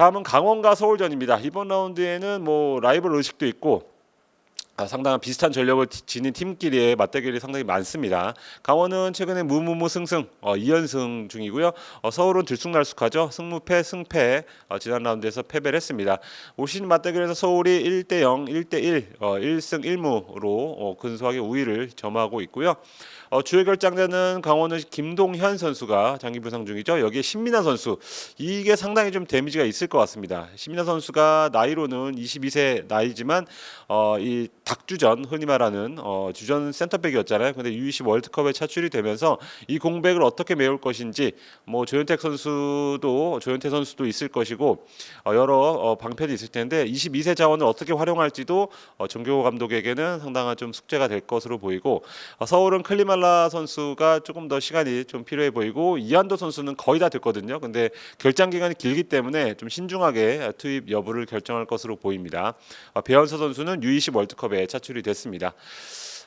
다음은 강원과 서울전입니다. 이번 라운드에는 뭐 라이벌 의식도 있고 아, 상당한 비슷한 전력을 지- 지닌 팀끼리의 맞대결이 상당히 많습니다. 강원은 최근에 무무무 승승 어, 2연승 중이고요. 어, 서울은 들쑥날쑥하죠. 승무패 승패 어, 지난 라운드에서 패배를 했습니다. 올 시즌 맞대결에서 서울이 1대 0, 1대 1, 어, 1승 1무로 어, 근소하게 우위를 점하고 있고요. 어, 주요 결장자는 강원은 김동현 선수가 장기 부상 중이죠. 여기에 신민아 선수 이게 상당히 좀 데미지가 있을 것 같습니다. 신민아 선수가 나이로는 22세 나이지만 어, 이 닭주전 흔히 말하는 어, 주전 센터백이었잖아요. 근데 U20 월드컵에 차출이 되면서 이 공백을 어떻게 메울 것인지 뭐 조현택 선수도 조현태 선수도 있을 것이고 어, 여러 어, 방편이 있을 텐데 22세 자원을 어떻게 활용할지도 어, 정교 감독에게는 상당한 좀 숙제가 될 것으로 보이고 어, 서울은 클리말라 선수가 조금 더 시간이 좀 필요해 보이고 이한도 선수는 거의 다 됐거든요. 근데 결장 기간이 길기 때문에 좀 신중하게 투입 여부를 결정할 것으로 보입니다. 어, 배현서 선수는 U20 월드컵 에 차출이 됐습니다.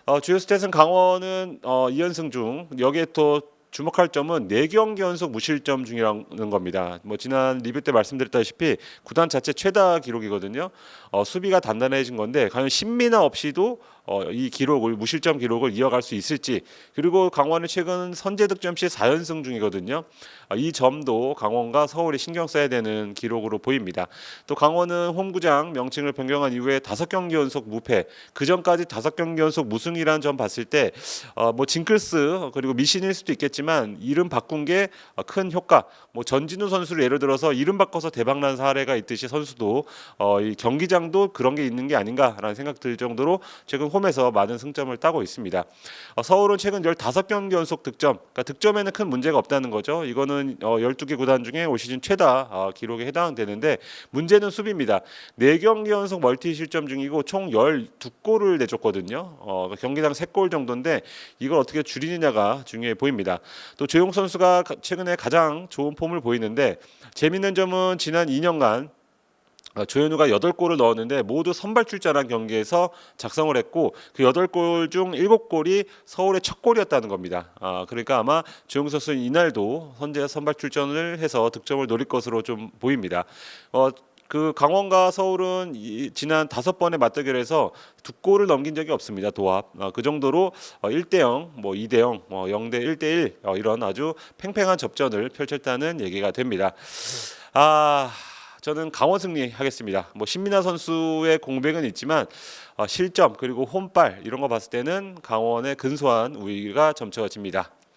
어, 주요 스탯은 강원은 어, 2연승 중 여기에 또 주목할 점은 4경기 연속 무실점 중이라는 겁니다. 뭐 지난 리뷰 때 말씀드렸다시피 구단 자체 최다 기록이거든요. 어, 수비가 단단해진 건데 과연 신민아 없이도 어, 이 기록을 무실점 기록을 이어갈 수 있을지 그리고 강원은 최근 선제 득점 시 4연승 중이거든요. 아, 이 점도 강원과 서울이 신경 써야 되는 기록으로 보입니다. 또 강원은 홈구장 명칭을 변경한 이후에 다섯 경기 연속 무패, 그 전까지 다섯 경기 연속 무승이라는 점 봤을 때 어, 뭐 징크스 그리고 미신일 수도 있겠지만 이름 바꾼 게 큰 효과. 뭐 전진우 선수를 예를 들어서 이름 바꿔서 대박난 사례가 있듯이 선수도 어, 이 경기장도 그런 게 있는 게 아닌가라는 생각 들 정도로 최근 홈에서 많은 승점을 따고 있습니다. 어, 서울은 최근 15경기 연속 득점, 그러니까 득점에는 큰 문제가 없다는 거죠. 이거는 어, 12개 구단 중에 올 시즌 최다 어, 기록에 해당되는데 문제는 수비입니다. 4경기 연속 멀티 실점 중이고 총 12골을 내줬거든요. 어, 경기당 3골 정도인데 이걸 어떻게 줄이느냐가 중요해 보입니다. 또 조용 선수가 가- 최근에 가장 좋은 폼을 보이는데 재밌는 점은 지난 2년간 어, 조현우가 8골을 넣었는데 모두 선발 출전한 경기에서 작성을 했고 그 8골 중 7골이 서울의 첫 골이었다는 겁니다. 아, 그러니까 아마 조용 선수는 이날도 선제 선발 출전을 해서 득점을 노릴 것으로 좀 보입니다. 어, 그 강원과 서울은 이, 지난 다섯 번의 맞대결에서 두 골을 넘긴 적이 없습니다. 도합. 어, 그 정도로 어, 1대 0, 뭐 2대 0, 뭐 0대 1대 1 어, 이런 아주 팽팽한 접전을 펼쳤다는 얘기가 됩니다. 아, 저는 강원 승리하겠습니다. 뭐 신민아 선수의 공백은 있지만 어, 실점 그리고 홈발 이런 거 봤을 때는 강원의 근소한 우위가 점쳐집니다.